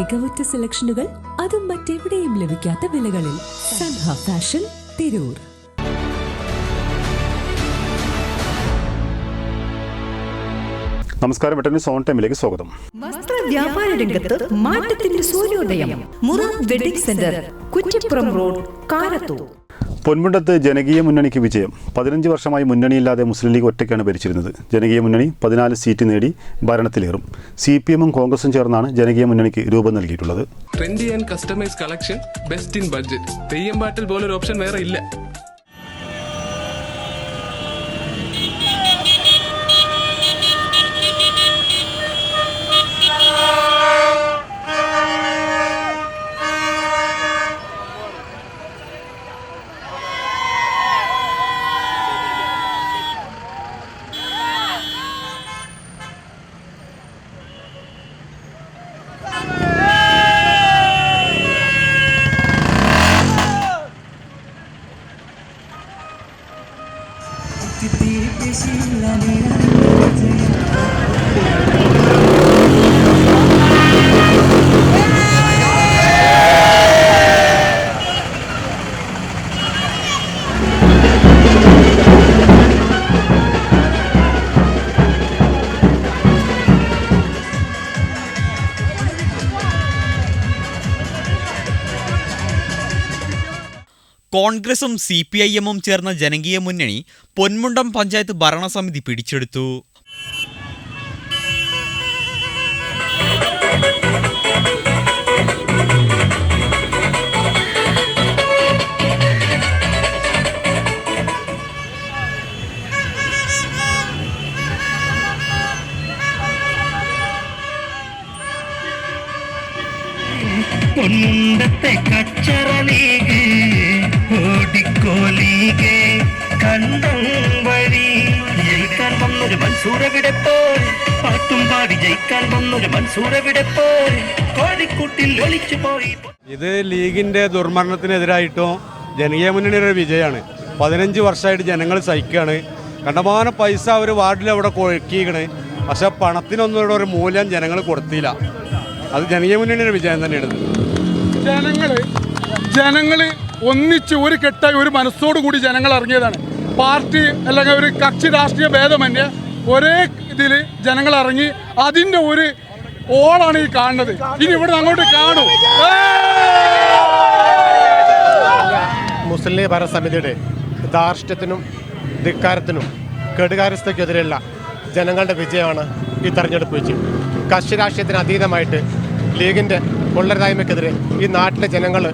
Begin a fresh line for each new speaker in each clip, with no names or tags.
മികവുറ്റ സെലക്ഷനുകൾ അതും മറ്റെവിടെയും ലഭിക്കാത്ത വിലകളിൽ സൻഹ ഫാഷൻ തിരൂർ.
നമസ്കാരം വെട്ടനി സോൺ ടൈമിലേക്ക് സ്വാഗതം.
വസ്ത്ര വ്യാപാര രംഗത്ത് മാറ്റത്തിന്റെ സൂര്യോദയം Murad wedding centre Kuttippuram road Karathur.
പൊന്മുണ്ടത്ത് ജനകീയ മുന്നണിക്ക് വിജയം. പതിനഞ്ച് വർഷമായി മുന്നണിയില്ലാതെ മുസ്ലിം ലീഗ് ഒറ്റയ്ക്കാണ് ഭരിച്ചിരുന്നത്. ജനകീയ മുന്നണി പതിനാല് സീറ്റ് നേടി ഭരണത്തിലേറും. സി പി എമ്മും കോൺഗ്രസും ചേർന്നാണ് ജനകീയ മുന്നണിക്ക് രൂപം നൽകിയിട്ടുള്ളത്.
Trendy and customise collection best in budget Theyyam പാട്ടിൽ പോലൊരു ഓപ്ഷൻ വേറെ ഇല്ല.
तिब्बी पेशी लमेरा കോൺഗ്രസും സി പി ഐ എമ്മും ചേർന്ന ജനകീയ മുന്നണി പൊന്മുണ്ടം പഞ്ചായത്ത് ഭരണസമിതി പിടിച്ചെടുത്തു.
പൊന്നുണ്ടത്തെ വന്നൊരു മൻസൂറവിടെ പോൽ പാട്ടും പാടി ജയിക്കാൻ വന്നൊരു മൻസൂറവിടെ പോൽ കോഴിക്കൂട്ടിൽ ഒളിച്ചു പോയി.
ഇത് ലീഗിന്റെ ദുർമരണത്തിനെതിരായിട്ടും ജനകീയ മുന്നണിയുടെ വിജയമാണ് പതിനഞ്ച് വർഷമായിട്ട് ജനങ്ങൾ സഹിക്കുകയാണ്. കണ്ടമാനം പൈസ അവർ വാർഡിൽ അവിടെ കൊഴുക്കിക്കണ് പക്ഷെ പണത്തിനൊന്നും ഇവിടെ ഒരു മൂല്യം ജനങ്ങൾ കൊടുത്തില്ല. അത് ജനകീയ മുന്നണിയുടെ വിജയം തന്നെയാണ്. ജനങ്ങൾ
ജനങ്ങൾ ജനങ്ങൾ ഒന്നിച്ച് ഒരു കെട്ടായി ഒരു മനസ്സോടു കൂടി ജനങ്ങൾ ഇറങ്ങിയതാണ്. പാർട്ടി അല്ലെങ്കിൽ ഒരു കക്ഷി രാഷ്ട്രീയ ഭേദമന്യേ ഒരേ ഇതിൽ ജനങ്ങൾ ഇറങ്ങി അതിന്റെ ഒരു ഓളാണ് ഈ കാണുന്നത്. ഇനി ഇവിടെ അങ്ങോട്ട് കാണൂ.
മുസ്ലിം ലീഗ് ഭരണസമിതിയുടെ ധാർഷ്ട്യത്തിനും ധിക്കാരത്തിനും കെടുകാര്യസ്ഥയ്ക്കെതിരെയുള്ള ജനങ്ങളുടെ വിജയമാണ് ഈ തെരഞ്ഞെടുപ്പ് വിജയം കക്ഷി രാഷ്ട്രീയത്തിന് അതീതമായിട്ട് ലീഗിന്റെ കൊള്ളരുതായ്മയ്ക്കെതിരെ ഈ നാട്ടിലെ ജനങ്ങൾ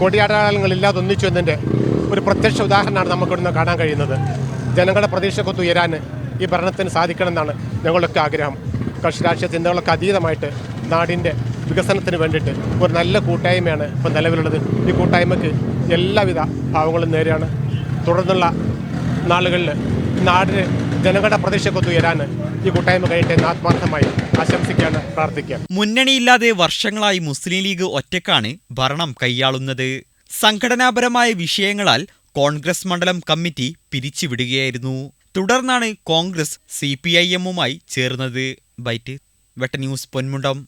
കൊടിയാടങ്ങളില്ലാതെ ഒന്നിച്ചു എന്നതിന്റെ ഒരു പ്രത്യക്ഷ ഉദാഹരണമാണ് നമുക്കിവിടുന്ന് കാണാൻ കഴിയുന്നത്. ജനങ്ങളുടെ പ്രതീക്ഷക്കൊത്ത് ഉയരാൻ ഈ ഭരണത്തിന് സാധിക്കണമെന്നാണ് ഞങ്ങളൊക്കെ ആഗ്രഹം. കക്ഷി രാഷ്ട്രീയ ചിന്തകളൊക്കെ അതീതമായിട്ട് നാടിന്റെ വികസനത്തിന് വേണ്ടിയിട്ട് ഒരു നല്ല കൂട്ടായ്മയാണ് ഇപ്പോൾ നിലവിലുള്ളത്. ഈ കൂട്ടായ്മയ്ക്ക് എല്ലാവിധ ഭാവങ്ങളും നേരെയാണ്. തുടർന്നുള്ള നാളുകളിൽ നാടിന് ജനങ്ങളുടെ പ്രതീക്ഷക്കൊത്ത് ഉയരാൻ ഈ കൂട്ടായ്മ എന്ന് ആത്മാർത്ഥമായി ആശംസിക്കുകയാണ് പ്രാർത്ഥിക്കുക
മുന്നണിയില്ലാതെ വർഷങ്ങളായി മുസ്ലിം ലീഗ് ഒറ്റക്കാണ് ഭരണം കൈയാളുന്നത്. സംഘടനാപരമായ വിഷയങ്ങളാൽ കോൺഗ്രസ് മണ്ഡലം കമ്മിറ്റി പിരിച്ചുവിടുകയായിരുന്നു. തുടർന്നാണ് കോൺഗ്രസ് സി പി ഐ എമ്മുമായി ചേർന്നത്. ബൈറ്റ് വെട്ട ന്യൂസ് പൊന്മുണ്ടം